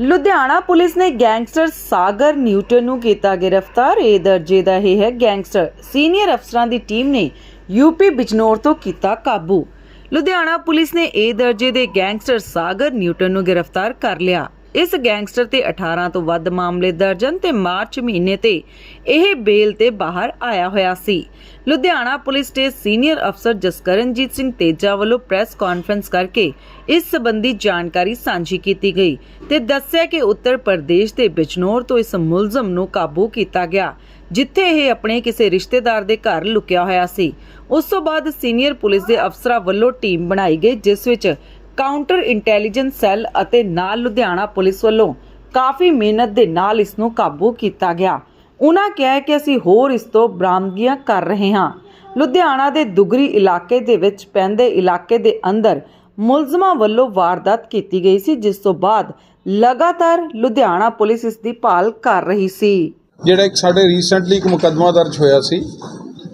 Ludhiana police ਨੇ gangster Sagar Newton ਨੂੰ ਕੀਤਾ ਗ੍ਰਿਫਤਾਰ ਇਹ ਦਰਜੇ ਦਾ ਇਹ ਹੈ, ਗੈਂਗਸਟਰ ਸੀਨੀਅਰ ਅਫਸਰਾਂ ਦੀ ਟੀਮ ਨੇ ਯੂਪੀ ਬਿਜਨੌਰ ਤੋਂ ਕੀਤਾ ਕਾਬੂ। ਲੁਧਿਆਣਾ ਪੁਲਿਸ ਨੇ ਇਹ ਦਰਜੇ ਦੇ ਗੈਂਗਸਟਰ ਸਾਗਰ ਨਿਊਟਨ ਨੂੰ ਗ੍ਰਿਫਤਾਰ ਕਰ ਲਿਆ। ਇਸ ਗੈਂਗਸਟਰ ਤੇ 18 ਤੋਂ ਵੱਧ ਮਾਮਲੇ ਦਰਜ ਤੇ ਮਾਰਚ ਮਹੀਨੇ ਤੇ ਇਹ ਬੇਲ ਤੇ ਬਾਹਰ ਆਇਆ ਹੋਇਆ ਸੀ। ਲੁਧਿਆਣਾ ਪੁਲਿਸ ਦੇ ਸੀਨੀਅਰ ਅਫਸਰ ਜਸਕਰਨਜੀਤ ਸਿੰਘ ਤੇਜਾ ਵੱਲੋਂ ਪ੍ਰੈਸ ਕਾਨਫਰੰਸ ਕਰਕੇ ਇਸ ਸੰਬੰਧੀ ਜਾਣਕਾਰੀ ਸਾਂਝੀ ਕੀਤੀ ਗਈ ਤੇ ਦੱਸਿਆ ਕਿ ਉੱਤਰ ਪ੍ਰਦੇਸ਼ ਦੇ ਬਿਜਨੌਰ ਤੋਂ ਇਸ ਮੁਲਜ਼ਮ ਨੂੰ ਕਾਬੂ ਕੀਤਾ ਗਿਆ, ਜਿੱਥੇ ਇਹ ਆਪਣੇ ਕਿਸੇ ਰਿਸ਼ਤੇਦਾਰ ਦੇ ਘਰ ਲੁਕਿਆ ਹੋਇਆ ਸੀ। ਉਸ ਤੋਂ ਬਾਅਦ ਸੀਨੀਅਰ ਪੁਲਿਸ ਦੇ ਅਫਸਰਾਂ ਵੱਲੋਂ ਟੀਮ ਬਣਾਈ ਗਈ, ਜਿਸ ਵਿੱਚ ਕਾਊਂਟਰ ਇੰਟੈਲੀਜੈਂਸ ਸੈੱਲ ਅਤੇ ਨਾਲ ਲੁਧਿਆਣਾ ਪੁਲਿਸ ਵੱਲੋਂ ਕਾਫੀ ਮਿਹਨਤ ਦੇ ਨਾਲ ਇਸ ਨੂੰ ਕਾਬੂ ਕੀਤਾ ਗਿਆ। ਉਹਨਾਂ ਕਿਹਾ ਕਿ ਅਸੀਂ ਹੋਰ ਇਸ ਤੋਂ ਬਰਾਮਦਗੀਆਂ ਕਰ ਰਹੇ ਹਾਂ। ਲੁਧਿਆਣਾ ਦੇ ਦੁਗਰੀ ਇਲਾਕੇ ਦੇ ਵਿੱਚ ਪੈਂਦੇ ਇਲਾਕੇ ਦੇ ਅੰਦਰ ਮੁਲਜ਼ਮਾਂ ਵੱਲੋਂ ਵਾਰਦਾਤ ਕੀਤੀ ਗਈ ਸੀ, ਜਿਸ ਤੋਂ ਬਾਅਦ ਲਗਾਤਾਰ ਲੁਧਿਆਣਾ ਪੁਲਿਸ ਇਸ ਦੀ ਭਾਲ ਕਰ ਰਹੀ ਸੀ। ਜਿਹੜਾ ਇੱਕ ਸਾਡੇ ਰੀਸੈਂਟਲੀ ਇੱਕ ਮੁਕੱਦਮਾ ਦਰਜ ਹੋਇਆ ਸੀ,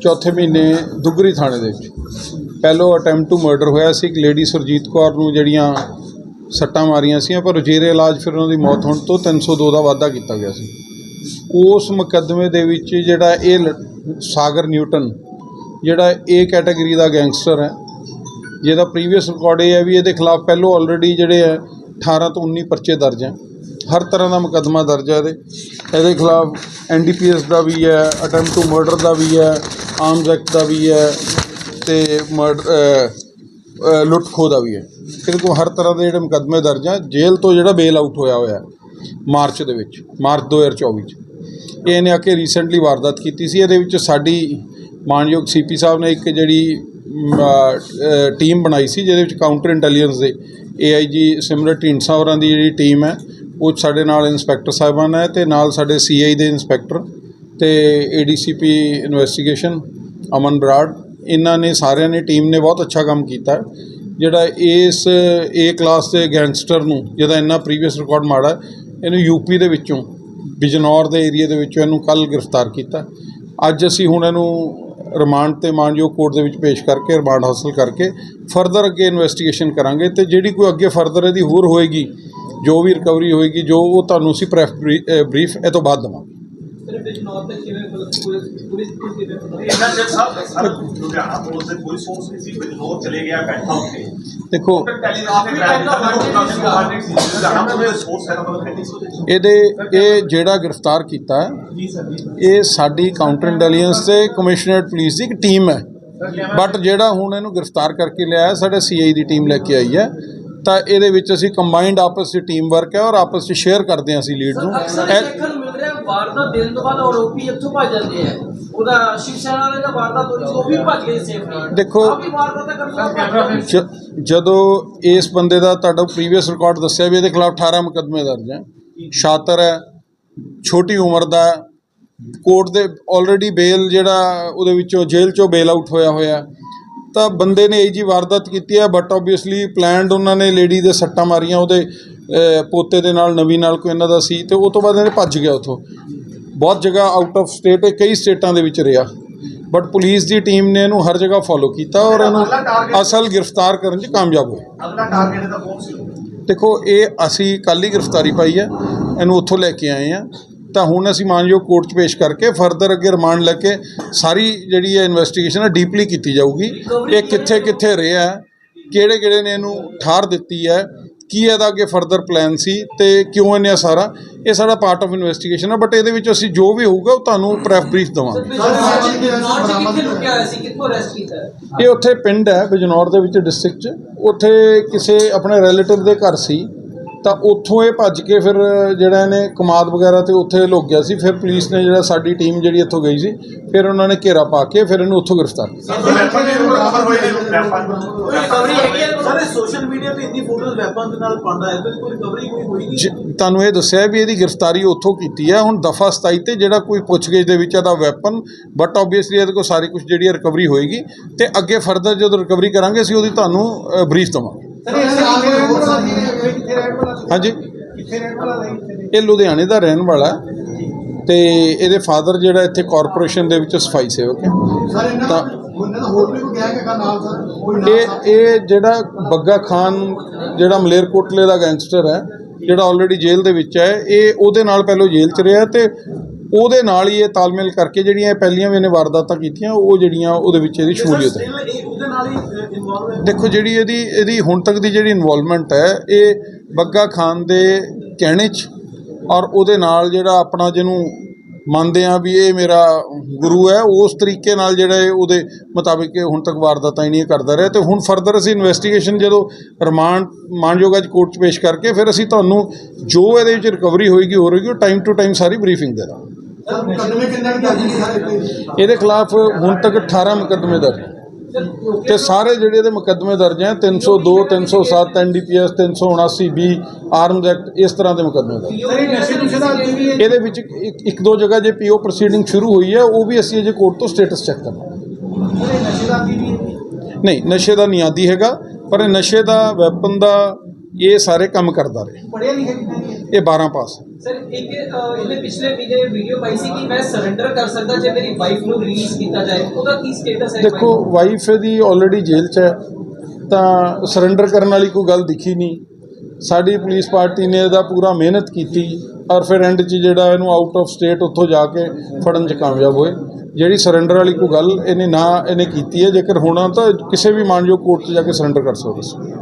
ਚੌਥੇ ਮਹੀਨੇ ਦੁੱਗਰੀ ਥਾਣੇ ਦੇ ਵਿੱਚ। ਪਹਿਲੋ ਅਟੈਂਪਟ ਟੂ ਮਰਡਰ ਹੋਇਆ ਸੀ, ਇੱਕ ਲੇਡੀ ਸੁਰਜੀਤ ਕੌਰ ਨੂੰ ਜਿਹੜੀਆਂ ਸੱਟਾਂ ਮਾਰੀਆਂ ਸੀ ਪਰ ਜੇਰੇ ਇਲਾਜ ਫਿਰ ਉਹਨਾਂ ਦੀ ਮੌਤ ਹੋਣ ਤੋਂ 302 ਦਾ ਵਾਅਦਾ ਕੀਤਾ ਗਿਆ ਸੀ। ਉਸ ਮੁਕੱਦਮੇ ਦੇ ਵਿੱਚ ਜਿਹੜਾ ਇਹ ਲ- ਸਾਗਰ ਨਿਊਟਨ, ਜਿਹੜਾ ਏ ਕੈਟਾਗਰੀ ਦਾ ਗੈਂਗਸਟਰ ਹੈ, ਜਿਹਦਾ ਪ੍ਰੀਵੀਅਸ ਰਿਕਾਰਡ ਇਹ ਹੈ ਵੀ ਇਹਦੇ ਖਿਲਾਫ ਪਹਿਲੋਂ ਆਲਰੇਡੀ ਜਿਹੜੇ ਹੈ 18 ਤੋਂ 19 ਪਰਚੇ ਦਰਜ ਹੈ। ਹਰ ਤਰ੍ਹਾਂ ਦਾ ਮੁਕੱਦਮਾ ਦਰਜ ਹੈ ਇਹਦੇ। ਇਹਦੇ ਖਿਲਾਫ ਐਨਡੀਪੀਐਸ ਦਾ ਵੀ ਹੈ ਅਟੈਂਪਟ ਟੂ ਮਰਡਰ ਦਾ ਵੀ ਹੈ ਆਰਮਸ ਐਕਟ ਦਾ ਵੀ ਹੈ ਤੇ ਲੁੱਟ ਖੋਹ ਦਾ ਵੀ ਹੈ। ਇਹਦੇ ਕੋਲ ਹਰ ਤਰ੍ਹਾਂ ਦੇ ਜਿਹੜੇ ਮੁਕੱਦਮੇ ਦਰਜ ਆ, ਜੇਲ੍ਹ ਤੋਂ ਜਿਹੜਾ ਬੇਲ ਆਊਟ ਹੋਇਆ ਹੋਇਆ ਮਾਰਚ ਦੇ ਵਿੱਚ, ਮਾਰਚ 2024 ਚ। ਇਹਨੇ ਆ ਕੇ ਰੀਸੈਂਟਲੀ ਵਾਰਦਾਤ ਕੀਤੀ ਸੀ। ਇਹਦੇ ਵਿੱਚ ਸਾਡੀ ਮਾਨਯੋਗ ਸੀਪੀ ਸਾਹਿਬ ਨੇ ਇੱਕ ਜਿਹੜੀ ਟੀਮ ਬਣਾਈ ਸੀ, ਜਿਹਦੇ ਵਿੱਚ ਕਾਊਂਟਰ ਇੰਟੈਲੀਜੈਂਸ ਦੇ ਏਆਈਜੀ ਸਿਮਰਤ ਢੀਂਡਸਾ ਹੋਰਾਂ ਦੀ ਜਿਹੜੀ ਟੀਮ ਹੈ, ਉਹ ਸਾਡੇ ਨਾਲ ਇੰਸਪੈਕਟਰ ਸਾਹਿਬਾਨ ਹੈ ਤੇ ਨਾਲ ਸਾਡੇ ਸੀਆਈ ਦੇ ਇੰਸਪੈਕਟਰ ਤੇ ਏਡੀਸੀਪੀ ਇਨਵੈਸਟੀਗੇਸ਼ਨ ਅਮਨ ਬਰਾੜ ਇਹਨਾਂ ਨੇ ਸਾਰਿਆਂ ਨੇ ਟੀਮ ਨੇ ਬਹੁਤ ਅੱਛਾ ਕੰਮ ਕੀਤਾ। ਜਿਹੜਾ ਇਸ ਏ ਕਲਾਸ ਦੇ ਗੈਂਗਸਟਰ ਨੂੰ ਜਿਹਦਾ ਇੰਨਾ ਪ੍ਰੀਵੀਅਸ ਰਿਕਾਰਡ ਮਾੜਾ ਹੈ, ਇਹਨੂੰ ਯੂਪੀ ਦੇ ਵਿੱਚੋਂ ਬਿਜਨੌਰ ਦੇ ਏਰੀਆ ਦੇ ਵਿੱਚੋਂ ਇਹਨੂੰ ਕੱਲ ਗ੍ਰਿਫਤਾਰ ਕੀਤਾ। ਅੱਜ ਅਸੀਂ ਹੁਣ ਇਹਨੂੰ ਰਿਮਾਂਡ ਤੇ ਮਾਨਯੋਗ ਕੋਰਟ ਦੇ ਵਿੱਚ ਪੇਸ਼ ਕਰਕੇ ਰਿਮਾਂਡ ਹਾਸਲ ਕਰਕੇ ਫਰਦਰ ਅੱਗੇ ਇਨਵੈਸਟੀਗੇਸ਼ਨ ਕਰਾਂਗੇ ਤੇ ਜਿਹੜੀ ਕੋਈ ਅੱਗੇ ਫਰਦਰ ਇਹਦੀ ਹੋਰ ਹੋਏਗੀ ਜੋ ਵੀ ਰਿਕਵਰੀ ਹੋਏਗੀ ਜੋ ਉਹ ਤੁਹਾਨੂੰ ਅਸੀਂ ਪ੍ਰੈਫ ਬਰੀਫ ਇਹ ਤੋਂ ਬਾਅਦ ਦੇਵਾਂਗੇ। ਦੇਖੋ। ਇਹਦੇ ਇਹ ਜਿਹੜਾ ਗ੍ਰਿਫਤਾਰ ਕੀਤਾ ਹੈ, ਜੀ ਸਰ ਜੀ ਇਹ ਸਾਡੀ ਕਾਊਂਟਰ ਇੰਟੈਲੀਜੈਂਸ ਤੇ ਕਮਿਸ਼ਨਰੇਟ ਪੁਲਿਸ ਦੀ ਇੱਕ ਟੀਮ ਹੈ। ਬਟ ਜਿਹੜਾ ਹੁਣ ਇਹਨੂੰ ਗ੍ਰਿਫਤਾਰ ਕਰਕੇ ਲਿਆਇਆ ਹੈ, ਸਾਡੇ ਸੀਆਈ ਦੀ ਟੀਮ ਲੈ ਕੇ ਆਈ ਹੈ। ਤਾਂ ਇਹਦੇ ਵਿੱਚ ਅਸੀਂ ਕੰਬਾਈਨਡ ਆਪਸ ਵਿੱਚ ਟੀਮ ਵਰਕ ਹੈ ਔਰ ਆਪਸ ਵਿੱਚ ਸ਼ੇਅਰ ਕਰਦੇ ਹਾਂ ਅਸੀਂ ਲੀਡ ਨੂੰ ਵਾਰਦਾਤ ਦੇਣ ਤੋਂ ਬਾਅਦ ਆਰੋਪੀ ਇੱਥੋਂ ਭੱਜ ਜਾਂਦੇ ਆ। ਉਹਦਾ ਸ਼ਿਵ ਸੈਨਾ ਵਾਲੇ ਦਾ ਵਾਰਦਾਤ ਹੋਈ ਸੀ ਉਹ ਵੀ ਭੱਜ ਗਏ ਸੇਫਲੀ ਦੇਖੋ- ਆਪ ਹੀ ਵਾਰਦਾਤ ਜ- ਜਦੋਂ ਇਸ ਬੰਦੇ ਦਾ ਤੁਹਾਡਾ ਪ੍ਰੀਵੀਅਸ ਰਿਕਾਰਡ ਦੱਸਿਆ ਵੀ ਇਹਦੇ ਖਿਲਾਫ 18 ਮੁਕੱਦਮੇ ਦਰਜ ਹੈ। ਸ਼ਾਤਰ ਹੈ ਛੋਟੀ ਉਮਰ ਦਾ ਕੋਰਟ ਦੇ ਆਲਰੇਡੀ ਬੇਲ ਜਿਹੜਾ ਉਹਦੇ ਵਿੱਚੋਂ ਜੇਲ੍ਹ ਚੋਂ ਬੇਲ ਆਊਟ ਹੋਇਆ ਹੋਇਆ। ਤਾਂ ਬੰਦੇ ਨੇ ਇਹ ਜੀ ਵਾਰਦਾਤ ਕੀਤੀ ਹੈ ਬਟ ਆਬਵੀਅਸਲੀ ਪਲਾਨਡ ਉਹਨਾਂ ਨੇ ਲੇਡੀ ਦੇ ਸੱਟਾਂ ਮਾਰੀਆਂ ਉਹਦੇ ਪੋਤੇ ਦੇ ਨਾਲ ਨਵੀਂ ਨਾਲ ਕੋਈ ਇਹਨਾਂ ਦਾ ਸੀ ਤੇ ਉਹ ਤੋਂ ਬਾਅਦ ਇਹਨੇ ਭੱਜ ਗਿਆ ਉਥੋਂ। ਬਹੁਤ ਜਗ੍ਹਾ ਆਊਟ ਆਫ ਸਟੇਟ ਕਈ ਸਟੇਟਾਂ ਦੇ ਵਿੱਚ ਰਿਹਾ। ਬਟ ਪੁਲਿਸ ਦੀ ਟੀਮ ਨੇ ਇਹਨੂੰ ਹਰ ਜਗ੍ਹਾ ਫੋਲੋ ਕੀਤਾ ਔਰ ਇਹਨੂੰ ਅਸਲ ਗ੍ਰਿਫਤਾਰ ਕਰਨ 'ਚ ਕਾਮਯਾਬ ਹੋਏ ਅਗਲਾ ਟਾਰਗੇਟ ਇਹਦਾ ਕੌਣ ਸੀ? ਦੇਖੋ ਇਹ ਅਸੀਂ ਕੱਲ੍ਹ ਹੀ ਗ੍ਰਿਫਤਾਰੀ ਪਾਈ ਹੈ ਇਹਨੂੰ ਉੱਥੋਂ ਲੈ ਕੇ ਆਏ ਆ। ਤਾਂ ਹੁਣ ਅਸੀਂ ਮਾਨਯੋਗ ਕੋਰਟ 'ਚ ਪੇਸ਼ ਕਰਕੇ ਫਰਦਰ ਅੱਗੇ ਰਿਮਾਂਡ ਲੈ ਕੇ ਸਾਰੀ ਜਿਹੜੀ ਹੈ ਇਨਵੈਸਟੀਗੇਸ਼ਨ ਹੈ ਡੀਪਲੀ ਕੀਤੀ ਜਾਊਗੀ। ਇਹ ਕਿੱਥੇ ਕਿੱਥੇ ਰਿਹਾ ਕਿਹੜੇ ਕਿਹੜੇ ਨੇ ਇਹਨੂੰ ਠਾਰ ਦਿੱਤੀ ਹੈ ਕੀ ਇਹਦਾ ਅੱਗੇ ਫਰਦਰ ਪਲਾਨ ਸੀ ਤੇ ਕਿਉਂ ਇਹਨੇ ਇਹ ਸਾਰਾ? ਇਹ ਸਾਡਾ ਪਾਰਟ ਆਫ ਇਨਵੈਸਟੀਗੇਸ਼ਨ ਹੈ ਬਟ ਇਹਦੇ ਵਿੱਚ ਅਸੀਂ ਜੋ ਵੀ ਹੋਊਗਾ ਉਹ ਤੁਹਾਨੂੰ ਪ੍ਰੈਫ ਬਰੀਫ ਦੇਵਾਂਗੇ? ਇਹ ਉੱਥੇ ਪਿੰਡ ਹੈ ਬਿਜਨੌਰ ਦੇ ਵਿੱਚ ਡਿਸਟ੍ਰਿਕਟ 'ਚ। ਉੱਥੇ ਕਿਸੇ ਆਪਣੇ ਰਿਲੇਟਿਵ ਦੇ ਘਰ ਸੀ। ਤਾਂ ਉੱਥੋਂ ਇਹ ਭੱਜ ਕੇ ਫਿਰ ਜਿਹੜਾ ਇਹਨੇ ਕਮਾਦ ਵਗੈਰਾ ਤੇ ਉੱਥੇ ਲੁਕ ਗਿਆ ਸੀ ਫਿਰ ਪੁਲਿਸ ਨੇ ਜਿਹੜਾ ਸਾਡੀ ਟੀਮ ਜਿਹੜੀ ਇੱਥੋਂ ਗਈ ਸੀ ਫਿਰ ਉਹਨਾਂ ਨੇ ਘੇਰਾ ਪਾ ਕੇ ਫਿਰ ਇਹਨੂੰ ਉੱਥੋਂ ਗ੍ਰਿਫਤਾਰ ਕੀਤਾ। ਵੈਪਨ ਦੇ ਬਰਾਬਰ ਹੋਏ ਨੇ ਵੈਪਨ ਕੋਈ ਰਿਕਵਰੀ ਹੈਗੀ ਹੈ ਸਾਰੇ ਸੋਸ਼ਲ ਮੀਡੀਆ ਤੇ ਇੰਨੀ ਫੋਟੋਜ਼ ਵੈਪਨ ਦੇ ਨਾਲ ਪਾਉਂਦਾ ਹੈ ਤੇ ਕੋਈ ਰਿਕਵਰੀ ਕੋਈ ਹੋਈ ਨਹੀਂ। ਜ- ਤੁਹਾਨੂੰ ਇਹ ਦੱਸਿਆ ਵੀ ਇਹਦੀ ਗ੍ਰਿਫਤਾਰੀ ਉੱਥੋਂ ਕੀਤੀ ਹੈ ਹੁਣ ਦਫਾ 27 ਤੇ ਜਿਹੜਾ ਕੋਈ ਪੁੱਛਗਿੱਛ ਦੇ ਵਿੱਚ ਇਹਦਾ ਵੈਪਨ ਬਟ ਆਬਵੀਅਸਲੀ ਇਹਦੇ ਕੋਲ ਸਾਰੀ ਕੁਝ ਜਿਹੜੀ ਰਿਕਵਰੀ ਹੋਏਗੀ ਤੇ ਅੱਗੇ ਫਰਦਰ ਜਦੋਂ ਰਿਕਵਰੀ ਕਰਾਂਗੇ ਅਸੀਂ ਉਹਦੀ ਤੁਹਾਨੂੰ ਬਰੀਫ ਦੇਵਾਂਗੇ। ਹਾਂਜੀ ਕਿੱਥੇ ਰਹਿਣ ਨਹੀਂ ਇਹ ਲੁਧਿਆਣੇ ਦਾ ਰਹਿਣ ਵਾਲਾ ਹੈ ਤੇ ਇਹਦੇ ਫਾਦਰ ਜਿਹੜਾ ਇੱਥੇ ਕਾਰਪੋਰੇਸ਼ਨ ਦੇ ਵਿੱਚ ਸਫ਼ਾਈ ਸੇਵਕ ਹੈ। ਤਾਂ ਇਹ ਇਹ ਜਿਹੜਾ ਬੱਗਾ ਖਾਨ ਜਿਹੜਾ ਮਲੇਰਕੋਟਲੇ ਦਾ ਗੈਂਗਸਟਰ ਹੈ ਜਿਹੜਾ ਆਲਰੇਡੀ ਜੇਲ੍ਹ ਦੇ ਵਿੱਚ ਹੈ ਇਹ ਉਹਦੇ ਨਾਲ ਪਹਿਲਾਂ ਜੇਲ੍ਹ 'ਚ ਰਿਹਾ ਤੇ ਉਹਦੇ ਨਾਲ ਹੀ ਇਹ ਤਾਲਮੇਲ ਕਰਕੇ ਜਿਹੜੀਆਂ ਇਹ ਪਹਿਲੀਆਂ ਵੀ ਇਹਨੇ ਵਾਰਦਾਤਾਂ ਕੀਤੀਆਂ ਉਹ ਜਿਹੜੀਆਂ ਉਹਦੇ ਵਿੱਚ ਇਹਦੀ ਸ਼ਮੂਲੀਅਤ ਹੈ। ਦੇਖੋ ਜਿਹੜੀ ਇਹਦੀ ਇਹਦੀ ਹੁਣ ਤੱਕ ਦੀ ਜਿਹੜੀ ਇਨਵੋਲਵਮੈਂਟ ਹੈ ਇਹ ਬੱਗਾ ਖਾਨ ਦੇ ਕਹਿਣੇ 'ਚ ਔਰ ਉਹਦੇ ਨਾਲ ਜਿਹੜਾ ਆਪਣਾ ਜਿਹਨੂੰ ਮੰਨਦੇ ਆ ਵੀ ਇਹ ਮੇਰਾ ਗੁਰੂ ਹੈ ਉਸ ਤਰੀਕੇ ਨਾਲ ਜਿਹੜਾ ਇਹ ਉਹਦੇ ਮੁਤਾਬਿਕ ਹੁਣ ਤੱਕ ਵਾਰਦਾਤਾਂ ਹੀ ਨਹੀਂ ਕਰਦਾ ਰਿਹਾ। ਤੇ ਹੁਣ ਫਰਦਰ ਅਸੀਂ ਇਨਵੈਸਟੀਗੇਸ਼ਨ ਜਦੋਂ ਰਿਮਾਂਡ ਮਾਨਯੋਗ ਅੱਜ ਕੋਰਟ 'ਚ ਪੇਸ਼ ਕਰਕੇ ਫਿਰ ਅਸੀਂ ਤੁਹਾਨੂੰ ਜੋ ਇਹਦੇ ਵਿੱਚ ਰਿਕਵਰੀ ਹੋਏਗੀ ਹੋ ਰਹੇਗੀ ਉਹ ਟਾਈਮ ਟੂ ਟਾਈਮ ਸਾਰੀ ਬਰੀਫਿੰਗ ਦੇ ਸਾਰੇ ਇਹਦੇ ਖਿਲਾਫ ਹੁਣ ਤੱਕ 18 ਮੁਕੱਦਮੇ ਦਰਜ ਤੇ ਸਾਰੇ ਜਿਹੜੇ ਇਹਦੇ ਮੁਕੱਦਮੇ ਦਰਜ ਹੈ 302 307 ਐਨਡੀਪੀਐਸ 379 ਬੀ ਆਰਮਜ਼ ਐਕਟ ਇਸ ਤਰ੍ਹਾਂ ਦੇ ਮੁਕੱਦਮੇ ਦਰਜ ਇਹਦੇ ਵਿੱਚ ਇੱਕ ਇੱਕ ਦੋ ਜਗ੍ਹਾ ਜੇ ਪੀਓ ਪ੍ਰੋਸੀਡਿੰਗ ਸ਼ੁਰੂ ਹੋਈ ਹੈ ਉਹ ਵੀ ਅਸੀਂ ਅਜੇ ਕੋਰਟ ਤੋਂ ਸਟੇਟਸ ਚੈੱਕ ਕਰਨਾ ਨਹੀਂ ਨਸ਼ੇ ਦਾ ਨਹੀਂ ਆਦੀ ਹੈਗਾ ਪਰ ਇਹ ਨਸ਼ੇ ਦਾ ਵੈਪਨ ਦਾ ਇਹ ਸਾਰੇ ਕੰਮ ਕਰਦਾ ਰਿਹਾ। ਪੜਿਆ ਲਿਖਿਆ ਕਿੰਨਾ ਨਹੀਂ ਹੈ? ਇਹ 12 ਪਾਸ। ਸਰ ਇੱਕ ਅਹ, ਇਹਨੇ ਪਿਛਲੇ ਵੀਡੀਓ ਪਾਈ ਸੀ ਕਿ ਮੈਂ ਸਰੈਂਡਰ ਕਰ ਸਕਦਾ ਜੇ ਮੇਰੀ ਵਾਈਫ ਨੂੰ ਰਿਲੀਜ਼ ਕੀਤਾ ਜਾਏ। ਉਹਦਾ ਕੀ ਸਟੇਟਸ ਹੈ ਦੇਖੋ ਵਾਈਫ ਇਹਦੀ ਆਲਰੇਡੀ ਜੇਲ੍ਹ 'ਚ ਹੈ ਤਾਂ ਸਰੈਂਡਰ ਕਰਨ ਵਾਲੀ ਕੋਈ ਗੱਲ ਦਿਖੀ ਨਹੀਂ। ਸਾਡੀ ਪੁਲਿਸ ਪਾਰਟੀ ਨੇ ਇਹਦਾ ਪੂਰਾ ਮਿਹਨਤ ਕੀਤੀ ਔਰ ਫਿਰ ਐਂਡ 'ਚ ਜਿਹੜਾ ਇਹਨੂੰ ਆਊਟ ਆਫ ਸਟੇਟ ਉੱਥੋਂ ਜਾ ਕੇ ਫੜਨ 'ਚ ਕਾਮਯਾਬ ਹੋਏ। ਜਿਹੜੀ ਸਰੈਂਡਰ ਵਾਲੀ ਕੋਈ ਗੱਲ ਇਹਨੇ ਨਾ ਇਹਨੇ ਕੀਤੀ ਹੈ ਜੇਕਰ ਹੋਣਾ ਤਾਂ ਕਿਸੇ ਵੀ ਮਾਨਯੋਗ ਕੋਰਟ 'ਚ ਜਾ ਕੇ ਸਰੈਂਡਰ ਕਰ ਸਕਦਾ ਸੀ।